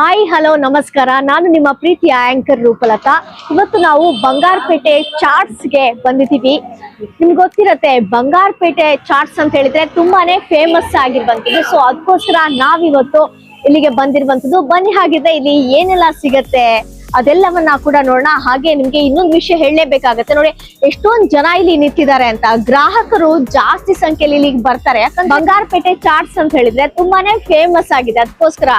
Hi hello ನಮಸ್ಕಾರ. ನಾನು ನಿಮ್ಮ ಪ್ರೀತಿಯ ಆಂಕರ್ ರೂಪಲತಾ. ಇವತ್ತು ನಾವು ಬಂಗಾರಪೇಟೆ ಚಾಟ್ಸ್ಗೆ ಬಂದಿದ್ದೀವಿ. ನಿಮ್ಗೆ ಗೊತ್ತಿರತ್ತೆ, ಬಂಗಾರಪೇಟೆ ಚಾಟ್ಸ್ ಅಂತ ಹೇಳಿದ್ರೆ ತುಂಬಾನೇ ಫೇಮಸ್ ಆಗಿರುವಂತದ್ದು ಸೊ ಅದಕ್ಕೋಸ್ಕರ ನಾವಿವತ್ತು ಇಲ್ಲಿಗೆ ಬಂದಿರುವಂತದ್ದು ಬನ್ನಿ, ಹಾಗಿದ್ರೆ ಇಲ್ಲಿ ಏನೆಲ್ಲ ಸಿಗತ್ತೆ ಅದೆಲ್ಲವನ್ನ ಕೂಡ ನೋಡೋಣ. ಹಾಗೆ ನಿಮ್ಗೆ ಇನ್ನೊಂದು ವಿಷಯ ಹೇಳಲೇಬೇಕಾಗತ್ತೆ. ನೋಡಿ, ಎಷ್ಟೊಂದ್ ಜನ ಇಲ್ಲಿ ನಿಂತಿದ್ದಾರೆ ಅಂತ. ಗ್ರಾಹಕರು ಜಾಸ್ತಿ ಸಂಖ್ಯೆಯಲ್ಲಿ ಇಲ್ಲಿಗೆ ಬರ್ತಾರೆ. ಯಾಕಂದ್ರೆ ಬಂಗಾರಪೇಟೆ ಚಾಟ್ಸ್ ಅಂತ ಹೇಳಿದ್ರೆ ತುಂಬಾನೇ ಫೇಮಸ್ ಆಗಿದೆ. ಅದಕ್ಕೋಸ್ಕರ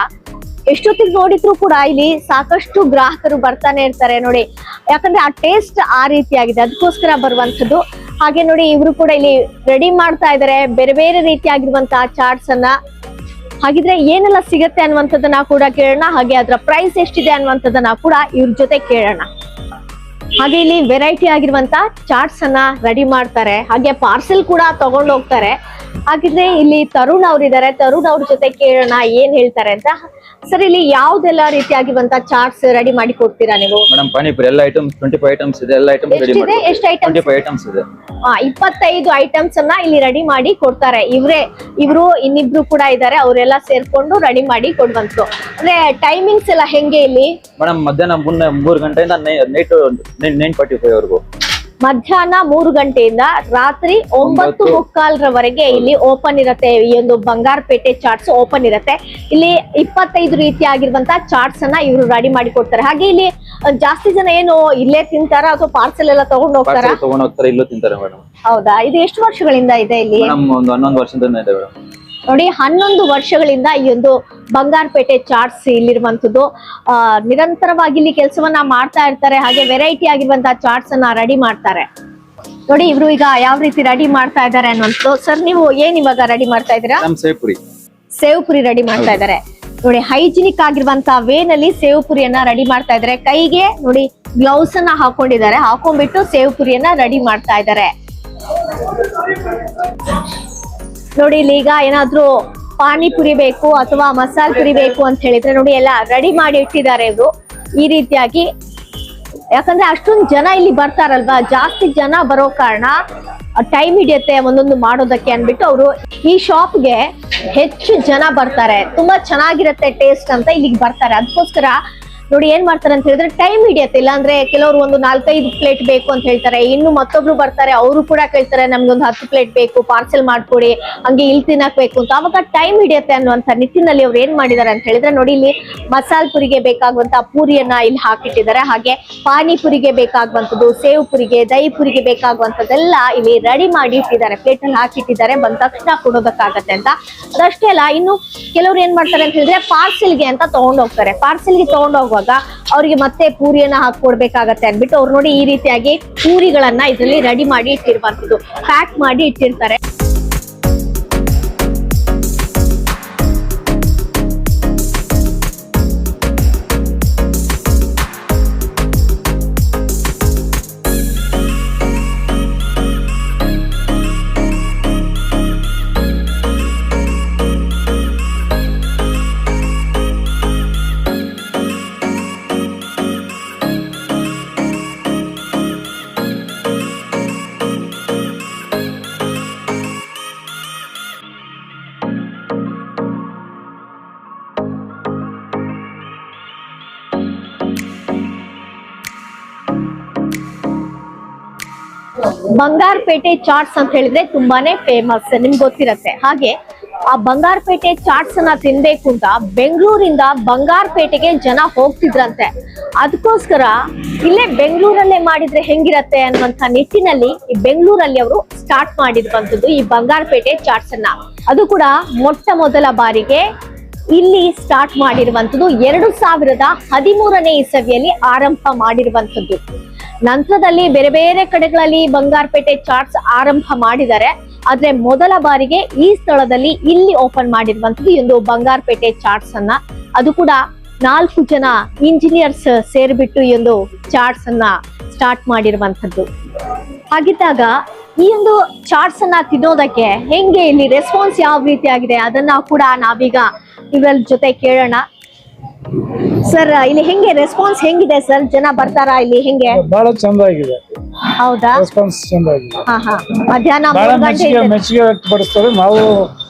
ಎಷ್ಟೊತ್ತಿಗೆ ನೋಡಿದ್ರು ಕೂಡ ಇಲ್ಲಿ ಸಾಕಷ್ಟು ಗ್ರಾಹಕರು ಬರ್ತಾನೆ ಇರ್ತಾರೆ ನೋಡಿ. ಯಾಕಂದ್ರೆ ಆ ಟೇಸ್ಟ್ ಆ ರೀತಿಯಾಗಿದೆ. ಅದಕ್ಕೋಸ್ಕರ ಬರುವಂತದ್ದು ಹಾಗೆ ನೋಡಿ ಇವರು ಕೂಡ ಇಲ್ಲಿ ರೆಡಿ ಮಾಡ್ತಾ ಇದ್ದಾರೆ ಬೇರೆ ಬೇರೆ ರೀತಿಯಾಗಿರುವಂತಹ ಚಾಟ್ಸ್ ಅನ್ನ. ಹಾಗಿದ್ರೆ ಏನೆಲ್ಲ ಸಿಗತ್ತೆ ಅನ್ನುವಂಥದ್ದನ್ನ ಕೂಡ ಕೇಳೋಣ. ಹಾಗೆ ಅದರ ಪ್ರೈಸ್ ಎಷ್ಟಿದೆ ಅನ್ನುವಂಥದ್ದನ್ನ ಕೂಡ ಇವ್ರ ಜೊತೆ ಕೇಳೋಣ. ಹಾಗೆ ಇಲ್ಲಿ ವೆರೈಟಿ ಆಗಿರುವಂತ ಚಾಟ್ಸ್ ಅನ್ನ ರೆಡಿ ಮಾಡ್ತಾರೆ. ಹಾಗೆ ಪಾರ್ಸೆಲ್ ಕೂಡ ತಗೊಂಡು ಹೋಗ್ತಾರೆ. ಹಾಗಿದ್ರೆ ಇಲ್ಲಿ ತರುಣ್ ಅವ್ರಿದ್ದಾರೆ ತರುಣ್ ಅವ್ರ ಜೊತೆ ಕೇಳೋಣ ಏನ್ ಹೇಳ್ತಾರೆ ಅಂತ. ಸರ್ ಇಲ್ಲಿ ಯಾವ್ದೆಲ್ಲ ರೀತಿಯಾಗಿರುವಂತ ಚಾಟ್ಸ್ ರೆಡಿ ಮಾಡಿ ಕೊಡ್ತೀರಾ ನೀವು? ಮೇಡಮ್ ಪಾನಿಪುರಿ ಎಲ್ಲ ಐಟಮ್ಸ್ ಟ್ವೆಂಟಿ ಫೈವ್ ಐಟಮ್ಸ್ ಇದೆ ಎಲ್ಲ ಐಟಮ್ಸ್ ರೆಡಿ ಎಷ್ಟಿದೆ? ಮಾಡಿ ಎಷ್ಟು ಐಟಮ್ಸ್ ಟ್ವೆಂಟಿ ಫೈವ್ ಐಟಮ್ಸ್ ಇದೆ ಇಪ್ಪತ್ತೈದು ಐಟಮ್ಸ್ ಅನ್ನ ಇಲ್ಲಿ ರೆಡಿ ಮಾಡಿ ಕೊಡ್ತಾರೆ. ಇವ್ರೆ ಇವ್ರು ಇನ್ನಿಬ್ರು ಕೂಡ ಇದ್ದಾರೆ ಅವರೆಲ್ಲ ಸೇರ್ಕೊಂಡು ರೆಡಿ ಮಾಡಿ ಕೊಡ್ಬಂತು ಅಂದ್ರೆ ಟೈಮಿಂಗ್ಸ್ ಎಲ್ಲ ಹೆಂಗೆ ಇಲ್ಲಿ? ಮೇಡಮ್ ಮಧ್ಯಾಹ್ನ ಮುನ್ನ ಮೂರು ಗಂಟೆಯಿಂದ ನೈಟ್ ನೈನ್ ಫಾರ್ಟಿ ಫೈವ್ ವರೆಗೂ. ಮಧ್ಯಾಹ್ನ ಮೂರು ಗಂಟೆಯಿಂದ ರಾತ್ರಿ ಒಂಬತ್ತು ಮುಕ್ಕಾಲರವರೆಗೆ ಇಲ್ಲಿ ಓಪನ್ ಇರುತ್ತೆ ಈ ಒಂದು ಬಂಗಾರಪೇಟೆ ಚಾಟ್ಸ್ ಓಪನ್ ಇರುತ್ತೆ. ಇಲ್ಲಿ ಇಪ್ಪತ್ತೈದು ರೀತಿಯಾಗಿರುವಂತಹ ಚಾಟ್ಸ್ ಅನ್ನ ಇವರು ರೆಡಿ ಮಾಡಿ ಕೊಡ್ತಾರೆ. ಹಾಗೆ ಇಲ್ಲಿ ಜಾಸ್ತಿ ಜನ ಏನು ಇಲ್ಲೇ ತಿಂತಾರ ಅಥವಾ ಪಾರ್ಸೆಲ್ ಎಲ್ಲ ತಗೊಂಡ್ ಹೋಗ್ತಾರ? ತಗೊಂಡ್ ಹೋಗ್ತಾರೆ ಇಲ್ಲೂ ತಿಂತಾರೆ ಮೇಡಮ್ ಹೌದಾ? ಇದು ಎಷ್ಟು ವರ್ಷಗಳಿಂದ ಇದೆ ಇಲ್ಲಿ? ಒಂದು ಹನ್ನೊಂದು ವರ್ಷದಿಂದ ಇದೆ ಮೇಡಮ್ ನೋಡಿ ಹನ್ನೊಂದು ವರ್ಷಗಳಿಂದ ಈ ಒಂದು ಬಂಗಾರಪೇಟೆ ಚಾಟ್ಸ್ ಇಲ್ಲಿರುವಂತದ್ದು ನಿರಂತರವಾಗಿ ಇಲ್ಲಿ ಕೆಲಸವನ್ನ ಮಾಡ್ತಾ ಇರ್ತಾರೆ ಹಾಗೆ ವೆರೈಟಿ ಆಗಿರುವಂತಹ ಚಾಟ್ಸ್ ಅನ್ನ ರೆಡಿ ಮಾಡ್ತಾರೆ. ನೋಡಿ ಇವ್ರು ಈಗ ಯಾವ ರೀತಿ ರೆಡಿ ಮಾಡ್ತಾ ಇದ್ದಾರೆ ಅನ್ನುವಂಥದ್ದು. ಸರ್ ನೀವು ಏನ್ ಇವಾಗ ರೆಡಿ ಮಾಡ್ತಾ ಇದ್ದೀರಾ? ಸೇವ್ ಪುರಿ ರೆಡಿ ಮಾಡ್ತಾ ಇದ್ದಾರೆ. ನೋಡಿ ಹೈಜಿನಿಕ್ ಆಗಿರುವಂತಹ ವೇನಲ್ಲಿ ಸೇವ್ ಪುರಿಯನ್ನ ರೆಡಿ ಮಾಡ್ತಾ ಇದ್ದಾರೆ. ಕೈಗೆ ನೋಡಿ ಗ್ಲೌಸ್ ಅನ್ನ ಹಾಕೊಂಡಿದ್ದಾರೆ. ಹಾಕೊಂಡ್ಬಿಟ್ಟು ಸೇವ್ ಪುರಿಯನ್ನ ರೆಡಿ ಮಾಡ್ತಾ ಇದ್ದಾರೆ. ನೋಡಿ, ಇಲ್ಲಿ ಈಗ ಏನಾದ್ರು ಪಾನಿಪುರಿ ಬೇಕು ಅಥವಾ ಮಸಾಲ ಪುರಿ ಬೇಕು ಅಂತ ಹೇಳಿದ್ರೆ ನೋಡಿ, ಎಲ್ಲ ರೆಡಿ ಮಾಡಿ ಇಟ್ಟಿದ್ದಾರೆ ಇವರು. ಈ ರೀತಿಯಾಗಿ. ಯಾಕಂದ್ರೆ ಅಷ್ಟೊಂದು ಜನ ಇಲ್ಲಿ ಬರ್ತಾರಲ್ವಾ? ಜಾಸ್ತಿ ಜನ ಬರೋ ಕಾರಣ ಟೈಮ್ ಹಿಡಿಯುತ್ತೆ ಒಂದೊಂದು ಮಾಡೋದಕ್ಕೆ ಅನ್ಬಿಟ್ಟು ಅವರು ಈ ಶಾಪ್ಗೆ ಹೆಚ್ಚು ಜನ ಬರ್ತಾರೆ. ತುಂಬಾ ಚೆನ್ನಾಗಿರುತ್ತೆ ಟೇಸ್ಟ್ ಅಂತ ಇಲ್ಲಿಗೆ ಬರ್ತಾರೆ. ಅದಕ್ಕೋಸ್ಕರ ನೋಡಿ ಏನ್ ಮಾಡ್ತಾರೆ ಅಂತ ಹೇಳಿದ್ರೆ ಟೈಮ್ ಹಿಡಿಯುತ್ತೆ. ಇಲ್ಲಾಂದ್ರೆ ಕೆಲವರು ಒಂದು ನಾಲ್ಕೈದು ಪ್ಲೇಟ್ ಬೇಕು ಅಂತ ಹೇಳ್ತಾರೆ. ಇನ್ನು ಮತ್ತೊಬ್ರು ಬರ್ತಾರೆ, ಅವರು ಕೂಡ ಕೇಳ್ತಾರೆ, ನಮ್ಗೆ ಒಂದು ಹತ್ತು ಪ್ಲೇಟ್ ಬೇಕು ಪಾರ್ಸೆಲ್ ಮಾಡ್ಕೊಡಿ, ಹಂಗೆ ಇಲ್ಲಿ ತಿನ್ನಕ್ ಬೇಕು ಅಂತ. ಅವಾಗ ಟೈಮ್ ಹಿಡಿಯುತ್ತೆ ಅನ್ನುವಂತ ನಿಟ್ಟಿನಲ್ಲಿ ಅವ್ರು ಏನ್ ಮಾಡಿದ್ದಾರೆ ಅಂತ ಹೇಳಿದ್ರೆ, ನೋಡಿ ಇಲ್ಲಿ ಮಸಾಲ್ ಪುರಿಗೆ ಬೇಕಾಗುವಂತ ಪೂರಿಯನ್ನ ಇಲ್ಲಿ ಹಾಕಿಟ್ಟಿದ್ದಾರೆ. ಹಾಗೆ ಪಾನಿಪುರಿಗೆ ಬೇಕಾಗುವಂತದ್ದು ಸೇವ್ ಪುರಿಗೆ, ದಹಿ ಪುರಿಗೆ ಬೇಕಾಗುವಂಥದ್ದೆಲ್ಲ ಇಲ್ಲಿ ರೆಡಿ ಮಾಡಿ ಇಟ್ಟಿದ್ದಾರೆ. ಪ್ಲೇಟ್ ಅಲ್ಲಿ ಹಾಕಿಟ್ಟಿದ್ದಾರೆ. ಬಂದ ತಕ್ಷಣ ಕೊಡೋದಕ್ಕಾಗತ್ತೆ ಅಂತ. ಅದಷ್ಟೇ ಅಲ್ಲ, ಇನ್ನು ಕೆಲವ್ರು ಏನ್ ಮಾಡ್ತಾರೆ ಅಂತ ಹೇಳಿದ್ರೆ ಪಾರ್ಸೆಲ್ಗೆ ಅಂತ ತಗೊಂಡೋಗ್ತಾರೆ. ಪಾರ್ಸೆಲ್ಗೆ ತಗೊಂಡ್ ಹೋಗುವಾಗ ಅವ್ರಿಗೆ ಮತ್ತೆ ಪೂರಿಯನ್ನ ಹಾಕೊಡ್ಬೇಕಾಗತ್ತೆ ಅನ್ಬಿಟ್ಟು ಅವ್ರು ನೋಡಿ ಈ ರೀತಿಯಾಗಿ ಪೂರಿಗಳನ್ನ ಇದ್ರಲ್ಲಿ ರೆಡಿ ಮಾಡಿ ಇಟ್ಟಿರುವಂತದ್ದು ಪ್ಯಾಕ್ ಮಾಡಿ ಇಟ್ಟಿರ್ತಾರೆ. ಬಂಗಾರಪೇಟೆ ಚಾಟ್ಸ್ ಅಂತ ಹೇಳಿದ್ರೆ ತುಂಬಾನೇ ಫೇಮಸ್ ನಿಮ್ಗೆ ಗೊತ್ತಿರತ್ತೆ. ಹಾಗೆ ಆ ಬಂಗಾರಪೇಟೆ ಚಾಟ್ಸ್ ಅನ್ನ ತಿನ್ಬೇಕು ಅಂತ ಬೆಂಗಳೂರಿಂದ ಬಂಗಾರಪೇಟೆಗೆ ಜನ ಹೋಗ್ತಿದ್ರಂತೆ. ಅದಕ್ಕೋಸ್ಕರ ಇಲ್ಲೇ ಬೆಂಗಳೂರಲ್ಲೇ ಮಾಡಿದ್ರೆ ಹೆಂಗಿರತ್ತೆ ಅನ್ನುವಂತ ನಿಟ್ಟಿನಲ್ಲಿ ಈ ಬೆಂಗಳೂರಲ್ಲಿ ಅವರು ಸ್ಟಾರ್ಟ್ ಮಾಡಿರುವಂತದ್ದು ಈ ಬಂಗಾರಪೇಟೆ ಚಾಟ್ಸ್ ಅನ್ನ. ಅದು ಕೂಡ ಮೊಟ್ಟ ಮೊದಲ ಬಾರಿಗೆ ಇಲ್ಲಿ ಸ್ಟಾರ್ಟ್ ಮಾಡಿರುವಂತದ್ದು ಎರಡು ಸಾವಿರದ ಹದಿಮೂರನೇ ಇಸವಿಯಲ್ಲಿ ಆರಂಭ ಮಾಡಿರುವಂತದ್ದು ನಂತರದಲ್ಲಿ ಬೇರೆ ಬೇರೆ ಕಡೆಗಳಲ್ಲಿ ಬಂಗಾರಪೇಟೆ ಚಾಟ್ಸ್ ಆರಂಭ ಮಾಡಿದ್ದಾರೆ. ಆದ್ರೆ ಮೊದಲ ಬಾರಿಗೆ ಈ ಸ್ಥಳದಲ್ಲಿ ಇಲ್ಲಿ ಓಪನ್ ಮಾಡಿರುವಂತದ್ದು ಒಂದು ಬಂಗಾರಪೇಟೆ ಚಾಟ್ಸ್ ಅನ್ನ. ಅದು ಕೂಡ ನಾಲ್ಕು ಜನ ಇಂಜಿನಿಯರ್ಸ್ ಸೇರಿಬಿಟ್ಟು ಈ ಒಂದು ಚಾಟ್ಸ್ ಅನ್ನ ಸ್ಟಾರ್ಟ್ ಮಾಡಿರುವಂತದ್ದು ಹಾಗಿದ್ದಾಗ ಈ ಒಂದು ಚಾರ್ಟ್ಸ್ ಅನ್ನ ತಿನ್ನೋದಕ್ಕೆ ಹೆಂಗೆ ಇಲ್ಲಿ ರೆಸ್ಪಾನ್ಸ್ ಯಾವ ರೀತಿ ಆಗಿದೆ ಅದನ್ನ ಕೂಡ ನಾವೀಗ ಇವರ ಜೊತೆ ಕೇಳೋಣ. ಸರ್ ಇಲ್ಲಿ ಹೆಂಗೆ ರೆಸ್ಪಾನ್ಸ್ ಹೆಂಗಿದೆ ಸರ್? ಜನ ಬರ್ತಾರಾ ಇಲ್ಲಿ ಹೆಂಗೆ? ಬಹಳ ಚಂದ ಆಗಿದೆ ಹೌದಾ? ರೆಸ್ಪಾನ್ಸ್ ಚಂದ ಆಗಿದೆ ಹಾ ಹಾ. ಮಧ್ಯಾಹ್ನ ಬಹಳ ಮೂರು ಮೆಚ್ಚುಗೆ ಮೆಚ್ಚುಗೆ ವ್ಯಕ್ತಪಡಿಸ್ತಾರೆ. ನಾವು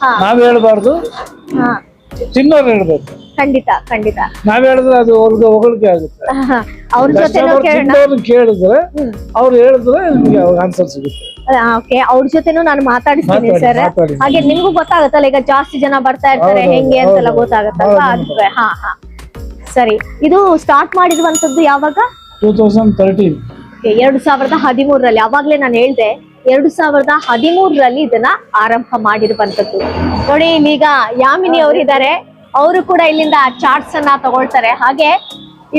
ಹಾ. ನಾವ್ ಹೇಳ್ಬಾರ್ದು. ಹಾ. ತಿನ್ನೋರು ಹೇಳ್ಬೇಕು. ಖಂಡಿತ ಖಂಡಿತ. ನಾವ್ ಹೇಳಿದ್ರೆ ಅದು ಅವ್ರಿಗೆ ಹೊಗಳಿಕೆ ಆಗುತ್ತೆ. ಅವ್ರ ಜೊತೆನೂ ಕೇಳೋಣ. ಕೇಳಿದ್ರೆ. ಅವ್ರು ಹೇಳಿದ್ರೆ ನಿಮ್ಗೆ ಆನ್ಸರ್ ಸಿಗುತ್ತೆ. ಓಕೆ ಅವ್ರ ಜೊತೆನೂ ನಾನು ಮಾತಾಡಿಸ್ತೀನಿ ಸರ್. ಹಾಗೆ ನಿಮ್ಗೂ ಗೊತ್ತಾಗತ್ತಲ್ಲ ಈಗ ಜಾಸ್ತಿ ಜನ ಬರ್ತಾ ಇರ್ತಾರೆ ಹೆಂಗೆ ಅಂತೆಲ್ಲ ಗೊತ್ತಾಗತ್ತಲ್ಲ ಗೊತ್ತಾಗತ್ತಲ್ವಾ? ಅದಕ್ಕೆ ಹಾ ಹಾ. ಸರಿ. ಇದು ಸ್ಟಾರ್ಟ್ ಮಾಡಿರುವಂತದ್ದು ಯಾವಾಗ? ಟೂ ತೌಸಂಡ್ ತರ್ಟೀನ್ ಎರಡು ಸಾವಿರದ ಹದಿಮೂರರಲ್ಲಿ. ಅವಾಗ್ಲೇ ನಾನು ಹೇಳ್ದೆ ಎರಡು ಸಾವಿರದ ಹದಿಮೂರರಲ್ಲಿ ಇದನ್ನ ಆರಂಭ ಮಾಡಿರುವಂತದ್ದು ನೋಡಿ ಈಗ ಯಾಮಿನಿ ಅವರಿದ್ದಾರೆ. ಅವರು ಕೂಡ ಇಲ್ಲಿಂದ ಚಾರ್ಟ್ಸ್ ಅನ್ನ ತಗೊಳ್ತಾರೆ. ಹಾಗೆ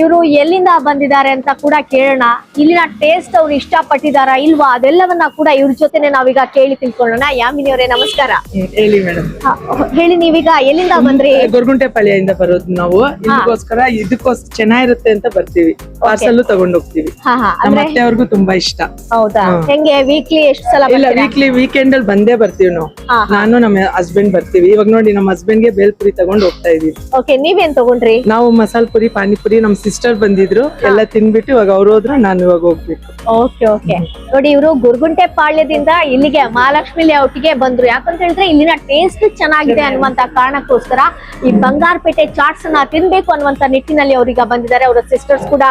ಇವರು ಎಲ್ಲಿಂದ ಬಂದಿದ್ದಾರೆ ಅಂತ ಕೂಡ ಕೇಳೋಣ. ಇಲ್ಲಿನ ಟೇಸ್ಟ್ ಅವ್ರು ಇಷ್ಟಪಟ್ಟಿದಾರಾ ಇಲ್ವಾ? ಅದೆಲ್ಲವನ್ನ ಕೂಡ ಇವ್ರ ಜೊತೆನೆ ನಾವೀಗ ಕೇಳಿ ತಿಳ್ಕೊಳ್ಳೋಣ. ಯಾಮಿನಿ ಅವರೇ ನಮಸ್ಕಾರ. ಹೇಳಿ ಮೇಡಮ್. ಹೇಳಿ ನೀವೀಗ ಎಲ್ಲಿಂದ ಬಂದ್ರಿ? ಗೊರಗುಂಟೆಪಾಳ್ಯದಿಂದ ಬರೋದು ನಾವು. ಇದಕ್ಕೋಸ್ಕರ ಇದಕ್ಕೋಸ್ಕರ ಚೆನ್ನಾಗಿರುತ್ತೆ ಅಂತ ಬರ್ತೀವಿ. ಪಾರ್ಸಲ್ ತಗೊಂಡ್ ಹೋಗ್ತೀವಿ ಅತ್ತೆಯವ್ರಿಗೂ ತುಂಬಾ ಇಷ್ಟ. ಹೌದಾ? ಹೆಂಗೆ ವೀಕ್ಲಿ ಎಷ್ಟು ಸಲ ಇಲ್ಲ ವೀಕ್ಲಿ ವೀಕೆಂಡ್ ಅಲ್ಲಿ ಬಂದೇ ಬರ್ತೀವಿ ನಾವು. ನಾನು ನಮ್ಮ ಹಸ್ಬೆಂಡ್ ಬರ್ತೀವಿ. ಇವಾಗ ನೋಡಿ ನಮ್ಮ ಹಸ್ಬೆಂಡ್ಗೆ ಬೇಲ್ಪುರಿ ತಗೊಂಡ್ ಹೋಗ್ತಾ ಇದೀವಿ. ಓಕೆ ನೀವೇನ್ ತಗೊಂಡ್ರಿ? ನಾವು ಮಸಾಲ ಪುರಿ ಪಾನಿಪುರಿ ನಮ್ ಸಿಸ್ಟರ್ ಬಂದಿದ್ರು ಎಲ್ಲ ತಿನ್ಬಿಟ್ಟು ಇವಾಗ ಅವ್ರು ಹೋದ್ರು ನಾನು ಇವಾಗ ಹೋಗ್ಬೇಕು. ಓಕೆ ಓಕೆ ನೋಡಿ ಇವರು ಗುರುಗುಂಟೆ ಪಾಳ್ಯದಿಂದ ಇಲ್ಲಿಗೆ ಮಹಾಲಕ್ಷ್ಮಿ ಲೇಔಟ್ಗೆ ಬಂದ್ರು. ಯಾಕಂತ ಹೇಳಿದ್ರೆ ಇಲ್ಲಿನ ಟೇಸ್ಟ್ ಚೆನ್ನಾಗಿದೆ ಅನ್ನುವಂತ ಕಾರಣಕ್ಕೋಸ್ಕರ ಈ ಬಂಗಾರಪೇಟೆ ಚಾಟ್ಸ್ ಅನ್ನ ತಿನ್ಬೇಕು ಅನ್ನುವಂತ ನಿಟ್ಟಿನಲ್ಲಿ ಅವ್ರೀಗ ಬಂದಿದ್ದಾರೆ. ಅವರ ಸಿಸ್ಟರ್ಸ್ ಕೂಡ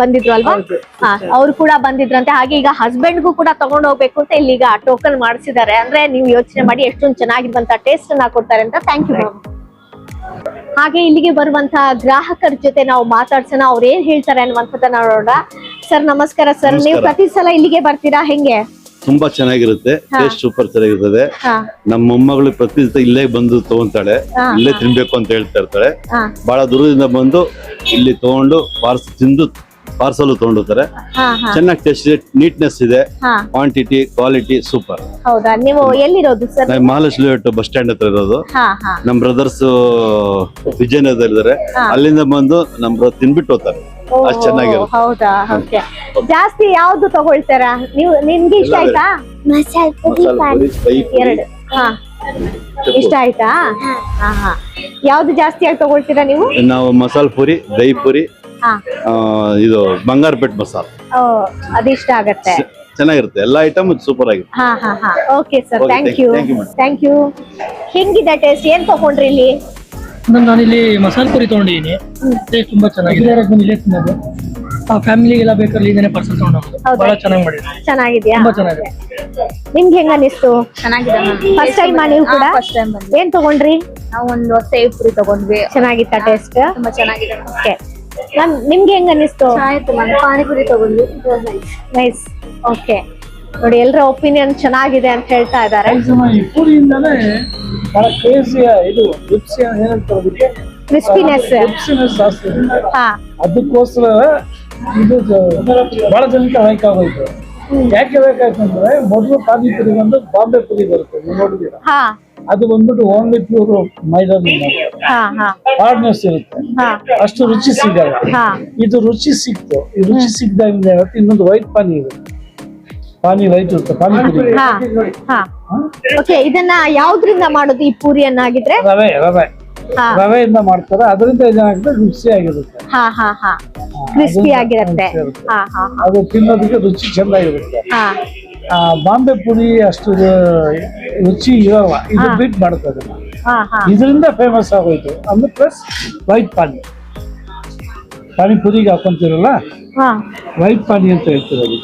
ಬಂದಿದ್ರು ಅಲ್ವಾ? ಹಾ ಅವ್ರು ಕೂಡ ಬಂದಿದ್ರಂತೆ. ಹಾಗೆ ಈಗ ಹಸ್ಬೆಂಡ್ಗೂ ಕೂಡ ತಗೊಂಡ್ ಹೋಗ್ಬೇಕು ಅಂತ ಇಲ್ಲಿ ಈಗ ಟೋಕನ್ ಮಾಡಿಸಿದ್ದಾರೆ. ಅಂದ್ರೆ ನೀವು ಯೋಚನೆ ಮಾಡಿ ಎಷ್ಟೊಂದು ಚೆನ್ನಾಗಿರುವಂತ ಟೇಸ್ಟ್ ಅನ್ನ ಕೊಡ್ತಾರೆ ಅಂತ. ಥ್ಯಾಂಕ್ ಯು ಹಾಗೆ ಇಲ್ಲಿಗೆ ಬರುವಂತಹ ಗ್ರಾಹಕರ ಜೊತೆ ನಾವು ಮಾತಾಡ್ಸೋಣ. ಅವ್ರು ಏನ್ ಹೇಳ್ತಾರೆ ಅನ್ನುವಂಥದ್ದನ್ನ ನೋಡೋಣ. ಸರ್ ನಮಸ್ಕಾರ ಸರ್. ನೀವು ಪ್ರತಿ ಸಲ ಇಲ್ಲಿಗೆ ಬರ್ತೀರಾ? ಹೆಂಗೆ? ತುಂಬಾ ಚೆನ್ನಾಗಿರುತ್ತೆ. ಟೇಸ್ಟ್ ಸೂಪರ್ ಚೆನ್ನಾಗಿರ್ತದೆ. ನಮ್ಮ ಮೊಮ್ಮಗಳು ಪ್ರತಿ ಇಲ್ಲೇ ಬಂದು ತಗೊಂತಾಳೆ. ಇಲ್ಲೇ ತಿನ್ಬೇಕು ಅಂತ ಹೇಳ್ತಾ ಇರ್ತಾಳೆ. ಬಹಳ ದೂರದಿಂದ ಬಂದು ಇಲ್ಲಿ ತಗೊಂಡು ಪಾರ್ಸ್ ತಿಂದು ಪಾರ್ಸಲ್ ತಗೊಂಡೋಗ್ತಾರೆ ಹಾ ಚೆನ್ನಾಗಿ ಟೇಸ್ಟ್ ನೀಟ್ನೆಸ್ ಇದೆ. ಕ್ವಾಂಟಿಟಿ ಕ್ವಾಲಿಟಿ ಸೂಪರ್ ಹೌದಾ? ನೀವು ಎಲ್ಲಿರೋದು ಸರ್ ನಾವು ಮಹಾಲಕ್ಷ್ಮಿ ಬಸ್ ಸ್ಟ್ಯಾಂಡ್ ಹತ್ರ ಇರೋದು. ನಮ್ ಬ್ರದರ್ಸ್ ವಿಜಯನಗರದಲ್ಲಿದ್ದಾರೆ ಅಲ್ಲಿಂದ ಬಂದು ನಮ್ ಬ್ರದರ್ ತಿನ್ಬಿಟ್ಟು ಹೋಗ್ತಾರೆ. ಅಷ್ಟು ಅಷ್ಟ್ ಚೆನ್ನಾಗಿರುತ್ತೆ. ಹೌದಾ? ಓಕೆ ಜಾಸ್ತಿ ಯಾವ್ದು ತಗೊಳ್ತಾರ? ನೀವು ನಿಮ್ಗೆ ಇಷ್ಟ ಆಯ್ತಾ? ಮಸಾಲೆ ಪುರಿ, ಎರಡು. ಹಾ. ಇಷ್ಟ ಆಯ್ತಾ? ಯಾವ್ದು ಜಾಸ್ತಿ ಜಾಸ್ತಿಯಾಗಿ ತಗೊಳ್ತೀರಾ ನೀವು? ನಾವು ಮಸಾಲ ಪುರಿ ದಹಿ ಪುರಿ ಇದು ಬಂಗಾರಪೇಟ್ ಮಸಾಲ ಓ ಅದಿಷ್ಟ ಆಗತ್ತೆ. ಚೆನ್ನಾಗಿರುತ್ತೆ. ಎಲ್ಲ ಐಟಮ್ ಸೂಪರ್ ಆಗಿರುತ್ತೆ. ಹಾ ಹಾ ಹಾ. Okay sir thank you thank you ಹೆಂಗಿದೆ ಟೇಸ್ಟ್ ಏನ್ ತಗೊಂಡ್ರಿ ಇಲ್ಲಿ? ಮೇಡಮ್ ಇಲ್ಲಿ ಮಸಾಲೆ ಪುರಿ ತಗೊಂಡಿದ್ದೀನಿ. ಟೇಸ್ಟ್ ತುಂಬಾ ಚೆನ್ನಾಗಿದೆ. ಬಂದು ಇಲ್ಲೇ ತಿನ್ನೋದು. ಆ ಫ್ಯಾಮಿಲಿಗೆಲ್ಲ ಬೇಕಾದ್ರೆ ಇದನ್ನೇ ಪಾರ್ಸಲ್ ತಗೊಂಡು ಹೋಗೋದು ಹೌದಾ? ಬಹಳ ಚೆನ್ನಾಗಿ ಮಾಡಿದ್ರು. ಚೆನ್ನಾಗಿದೆಯಾ? ತುಂಬಾ ಚೆನ್ನಾಗಿದೆ. ನಿಮ್ಗೆ ಹೆಂಗ ಅನಿಸ್ತು ಚೆನ್ನಾಗಿದೆ ಫಸ್ಟ್ ಟೈಮ್ ನೀವು ಕೂಡ? ಫಸ್ಟ್ ಟೈಮ್ ಬಂದ್ವಿ ಏನ್ ತಗೊಂಡ್ರಿ? ನಾವು ಒಂದು ಸೇವ್ ಪುರಿ ತಗೊಂಡ್ವಿ. ಚೆನ್ನಾಗಿತ್ತ ಟೇಸ್ಟ್ ತುಂಬಾ ಚೆನ್ನಾಗಿದೆ. ಓಕೆ ಮ್ಯಾಮ್ ನಿಮ್ಗೆ ಹೆಂಗ ಅನಿಸ್ತು? ಚೆನ್ನಾಗಿತ್ತು ಮ್ಯಾಮ್ ಪಾನಿಪುರಿ ತಗೊಂಡು ನೈಸ್ ಓಕೆ ನೋಡಿ ಎಲ್ಲರ ಒಪಿನಿಯನ್ ಚೆನ್ನಾಗಿದೆ ಅಂತ ಹೇಳ್ತಾ ಇದ್ದಾರೆ. ಈ ಪೂರಿಯಿಂದಾನೇ ಬಹಳ ಕ್ರೇಜಿ ಇದು ರುಚಿ ಏನಂತಾರೆ ಅದಕ್ಕೆ ಕ್ರಿಸ್ಪಿನೆಸ್ ರುಚಿನೆಸ್ ಜಾಸ್ತಿ. ಇದೆ. ಹಾ. ಅದಕ್ಕೋಸ್ಕರ ಇದು ಜ- ಬಹಳ ಜನಕ್ಕೆ ಲೈಕ್ ಆಗೋಯ್ತು. ಯಾಕೆ ಬೇಕಾಯ್ತು ಅಂದ್ರೆ ಮೊದಲು ಪಾನಿಪುರಿ ಬಂದು ಬಾಂಬೆ ಪುರಿ ಬರುತ್ತೆ ನೀವು ನೋಡಿದೀರಾ ಹಾ. ಅದು ಬಂದ್ಬಿಟ್ಟು ಓನ್ಲಿ ಪ್ಯೂರ್ ಮೈದಾದಿಂದ ಹಾ ಹಾ. ಹಾರ್ಡ್ನೆಸ್ ಇರುತ್ತೆ. ಹಾ. ಅಷ್ಟು ರುಚಿ ಸಿಗಲ್ಲ. ಹಾ. ಇದು ರುಚಿ ಸಿಕ್ತು. ಈ ರುಚಿ ಏನಾಗುತ್ತೆ ಇನ್ನೊಂದು ವೈಟ್ ಪಾನಿ ಇರುತ್ತೆ ಪಾನಿ ವೈಟ್ ಇರುತ್ತೆ ಪಾನಿ ಹಾ ಓಕೆ ಇದನ್ನ ಯಾವ್ದ್ರಿಂದ ಮಾಡೋದು ಈ ಪೂರಿಯನ್ನಾಗಿದ್ರೆ ರವೆ ರವೆ. ರವೆಯಿಂದ ಮಾಡ್ತಾರೆ. ಅದರಿಂದ ಏನಾಗುತ್ತೆ ರುಚಿ ಆಗಿರುತ್ತೆ. ಹಾ ಹಾ ಹಾ. ಕ್ರಿಸ್ಪಿ ಆಗಿರುತ್ತೆ. ಹಾ ಹಾ. ಅದು ತಿನ್ನೋದಕ್ಕೆ ರುಚಿ ಚೆನ್ನಾಗಿರುತ್ತೆ. ಬಾಂಬೆ ಪುರಿ ಅಷ್ಟು ರುಚಿ ಇರಲ್ಲ. ಇದು ಬಿಟ್ ಮಾಡ್ತದೆ. ಇದರಿಂದ ಫೇಮಸ್ ಆಗೋಯ್ತು. ಅಂದ್ರೆ ಪ್ಲಸ್ ವೈಟ್ ಪಾನಿ ಪಾನಿಪುರಿಗೆ ಹಾಕೊಂತಿರಲ್ಲ? ವೈಟ್ ಪಾನಿ ಅಂತ ಹೇಳ್ತಿರೋದು.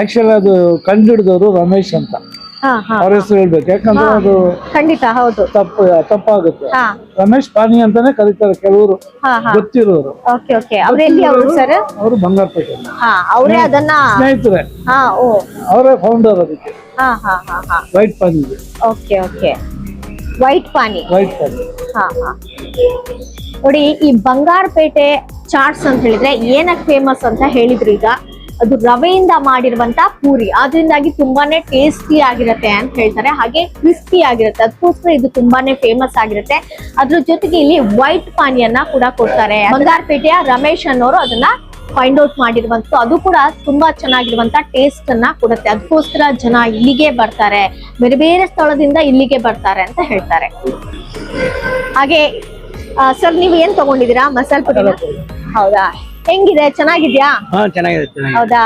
ಆಕ್ಚುಲಿ ಅದು ಕಂಡುಹಿಡಿದವರು ರಮೇಶ್ ಅಂತ. ಅವ್ರ ಹೆಸರು ಹೇಳ್ಬೇಕು. ಯಾಕಂದ್ರೆ ಅದು ಖಂಡಿತ ಹೌದು. ತಪ್ಪು ತಪ್ಪಾಗುತ್ತೆ. ರಮೇಶ್ ಪಾನಿ ಅಂತಾನೆ ಕರೀತಾರೆ ಕೆಲವರು. ಹಾ ಹಾ. ಗೊತ್ತಿರೋರು. Okay okay. ಅವ್ರೆಲ್ಲಿ ಅವರು ಸರ್? ಅವರು ಬಂಗಾರಪೇಟೆ. ಹಾ ಅವರೇ ಅದನ್ನ ಸ್ನೇಹಿತರೆ. ಹಾ ಓ. ಅವರೇ ಫೌಂಡರ್ ಅದಕ್ಕೆ. ಹಾ ಹಾ ಹಾ ಹಾ. ವೈಟ್ ಪಾನಿ ಓಕೆ ಓಕೆ. ವೈಟ್ ಪಾನಿ. ವೈಟ್ ಪಾನಿ. ಹಾ ಹಾ. ನೋಡಿ ಈ ಬಂಗಾರಪೇಟೆ ಚಾಟ್ಸ್ ಅಂತ ಹೇಳಿದ್ರೆ ಏನಕ್ಕೆ ಫೇಮಸ್ ಅಂತ ಹೇಳಿದ್ರು ಈಗ? ಅದು ರವೆಯಿಂದ ಮಾಡಿರುವಂತ ಪೂರಿ. ಅದರಿಂದಾಗಿ ತುಂಬಾನೇ ಟೇಸ್ಟಿ ಆಗಿರುತ್ತೆ ಅಂತ ಹೇಳ್ತಾರೆ. ಹಾಗೆ ಕ್ರಿಸ್ಪಿ ಆಗಿರುತ್ತೆ. ಅದಕ್ಕೋಸ್ಕರ ಇದು ತುಂಬಾನೇ ಫೇಮಸ್ ಆಗಿರುತ್ತೆ. ಅದ್ರ ಜೊತೆಗೆ ಇಲ್ಲಿ ವೈಟ್ ಪಾನಿಯನ್ನ ಕೂಡ ಕೊಡ್ತಾರೆ. ಬಂಗಾರಪೇಟೆಯ ರಮೇಶ್ ಅನ್ನೋರು ಅದನ್ನ ಫೈಂಡ್ ಔಟ್ ಮಾಡಿರುವಂತ ಅದು ಕೂಡ ತುಂಬಾ ಚೆನ್ನಾಗಿರುವಂತ ಟೇಸ್ಟ್ ಅನ್ನ ಕೊಡುತ್ತೆ. ಅದಕ್ಕೋಸ್ಕರ ಜನ ಇಲ್ಲಿಗೆ ಬರ್ತಾರೆ. ಬೇರೆ ಬೇರೆ ಸ್ಥಳದಿಂದ ಇಲ್ಲಿಗೆ ಬರ್ತಾರೆ ಅಂತ ಹೇಳ್ತಾರೆ. ಹಾಗೆ ಸರ್ ನೀವು ಏನ್ ತಗೊಂಡಿದ್ದೀರಾ? ಮಸಾಲೆ ಪುಡಿ ಹೌದಾ? ಹೆಂಗಿದೆ? ಚೆನ್ನಾಗಿದ್ಯಾ? ಹಾ ಚೆನ್ನಾಗಿದೆ ಚೆನ್ನಾಗಿದೆ. ಹೌದಾ?